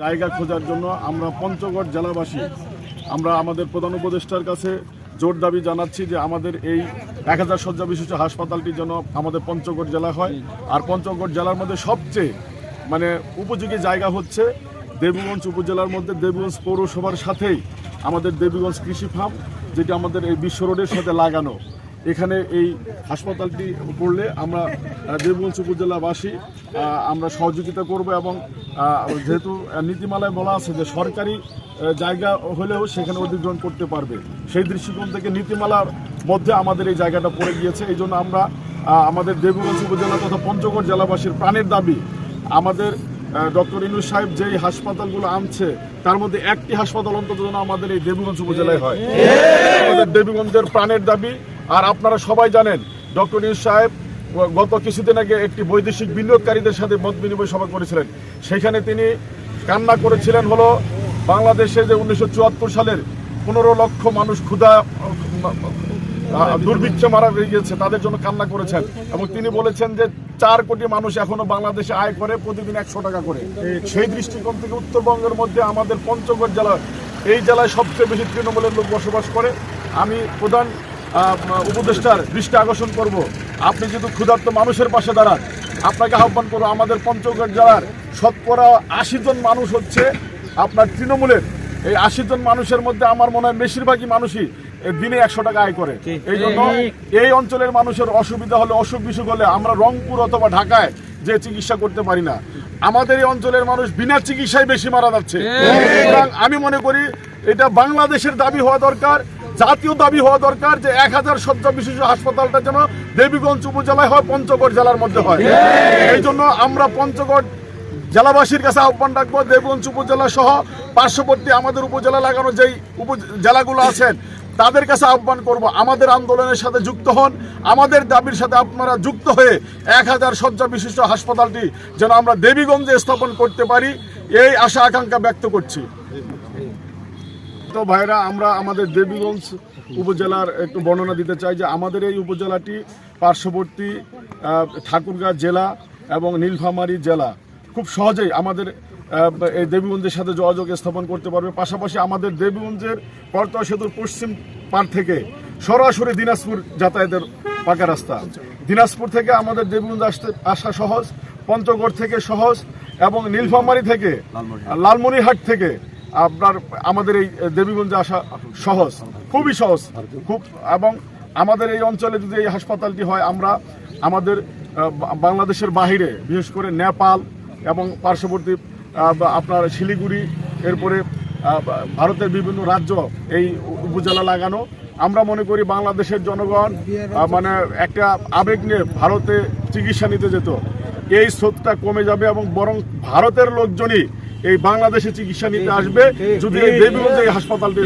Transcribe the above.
জায়গা খোঁজার জন্য আমরা পঞ্চগড় জেলাবাসী, আমরা আমাদের প্রধান উপদেষ্টার কাছে জোর দাবি জানাচ্ছি যে আমাদের এই এক হাজার শয্যা বিশিষ্ট হাসপাতালটি যেন আমাদের পঞ্চগড় জেলা হয়। আর পঞ্চগড় জেলার মধ্যে সবচেয়ে মানে উপযোগী জায়গা হচ্ছে দেবীগঞ্জ উপজেলার মধ্যে দেবীগঞ্জ পৌরসভার সাথেই আমাদের দেবীগঞ্জ কৃষি ফার্ম, যেটি আমাদের এই বিশ্ব রোডের সাথে লাগানো। এখানে এই হাসপাতালটি করলে আমরা দেবগঞ্জ উপজেলাবাসী আমরা সহযোগিতা করব এবং যেহেতু নীতিমালায় বলা আছে যে সরকারি জায়গা হলেও সেখানে অধিগ্রহণ করতে পারবে। সেই দৃষ্টিকোণ থেকে নীতিমালার মধ্যে আমাদের এই জায়গাটা পড়ে গিয়েছে। এই জন্য আমরা আমাদের দেবগঞ্জ উপজেলা তথা পঞ্চগড় জেলাবাসীর প্রাণের দাবি, আমাদের ডক্টর ইনু সাহেব যেই হাসপাতালগুলো আনছে, তার মধ্যে একটি হাসপাতাল অন্তত যেন আমাদের এই দেবীগঞ্জ উপজেলায় হয়। আমাদের দেবীগঞ্জের প্রাণের দাবি আর আপনারা সবাই জানেন, ডক্টর ইনু সাহেব, গত কিছুদিন আগে একটি বৈদেশিক বিনিয়োগকারীদের সাথে মত বিনিময় সভা করেছিলেন। সেখানে তিনি কান্না করেছিলেন হলো, বাংলাদেশে যে উনিশশো চুয়াত্তর সালের পনেরো লক্ষ মানুষ ক্ষুধা দুর্ভিক্ষে মারা গিয়েছে, তাদের জন্য কান্না করেছেন। এবং তিনি বলেছেন যে চার কোটি মানুষ এখনও বাংলাদেশে আয় করে, প্রতিদিন একশো টাকা করে। সেই দৃষ্টিকোণ থেকে উত্তরবঙ্গের মধ্যে আমাদের পঞ্চগড় জেলা, এই জেলায় সবচেয়ে বেশি তৃণমূলের লোক বসবাস করে। আমি প্রধান উপদেষ্টার দৃষ্টি আকর্ষণ করব। আপনি যদি ক্ষুধার্ত মানুষের পাশে দাঁড়ান আপনাকে আহ্বান করব আমাদের পঞ্চগড় জেলার শতকরা আশি জন মানুষ হচ্ছে আপনার তৃণমূলের। এই আশি জন মানুষের মধ্যে আমার মনে হয় বেশিরভাগই মানুষই দিনে একশো টাকা আয় করে। এই জন্য এই অঞ্চলের মানুষের অসুবিধা হলে অসুখ বিসুখ হলে আমরা রংপুর অথবা ঢাকায় যে চিকিৎসা করতে পারি না। আমাদের এই অঞ্চলের মানুষ বিনা চিকিৎসায় বেশি মারা যাচ্ছে। আমি মনে করি এটা বাংলাদেশের দাবি হওয়া দরকার। জাতীয় দাবি হওয়া দরকার যে এক হাজার শয্যা বিশিষ্ট হাসপাতালটা যেন দেবীগঞ্জ উপজেলায় হয়, পঞ্চগড় জেলার মধ্যে হয়। এই জন্য আমরা পঞ্চগড় জেলাবাসীর কাছে আহ্বান রাখব, দেবগঞ্জ উপজেলা সহ পার্শ্ববর্তী আমাদের উপজেলা লাগানো যেই উপজেলাগুলো আছেন, তাদের কাছে আহ্বান করব, আমাদের আন্দোলনের সাথে যুক্ত হন। আমাদের দাবির সাথে আপনারা যুক্ত হয়ে এক হাজার শয্যা বিশিষ্ট হাসপাতালটি যেন আমরা দেবীগঞ্জে স্থাপন করতে পারি, এই আশা আকাঙ্ক্ষা ব্যক্ত করছি। তো ভাইরা আমরা আমাদের দেবীগঞ্জ উপজেলার একটু বর্ণনা দিতে চাই যে আমাদের এই উপজেলাটি পার্শ্ববর্তী ঠাকুরগাঁ জেলা এবং নীলফামারী জেলা। খুব সহজেই আমাদের এই দেবীগঞ্জের সাথে যোগাযোগ স্থাপন করতে পারবে। পাশাপাশি আমাদের দেবীগঞ্জের করতোয়া সেতুর পশ্চিম পার থেকে সরাসরি দিনাজপুর যাতায়াতের পাকা রাস্তা। দিনাজপুর থেকে আমাদের দেবীগঞ্জ আসতে আসা সহজ পঞ্চগড় থেকে সহজ এবং নীলফামারী থেকে লালমনিরহাট থেকে আপনার, আমাদের এই দেবীগঞ্জে আসা সহজ, খুবই সহজ, খুব, এবং আমাদের এই অঞ্চলে যদি এই হাসপাতালটি হয়, আমরা আমাদের বাংলাদেশের বাহিরে, বিশেষ করে নেপাল এবং পার্শ্ববর্তী আপনার শিলিগুড়ি, এরপরে ভারতের বিভিন্ন রাজ্য এই উপজেলা লাগানো, আমরা মনে করি বাংলাদেশের জনগণ মানে একটা আবেগ নিয়ে ভারতে চিকিৎসা নিতে যেত। এই স্রোতটা কমে যাবে এবং বরং ভারতের লোকজনই এই বাংলাদেশে চিকিৎসা নিতে আসবে যদি এই দেবীগঞ্জে এই হাসপাতালটি।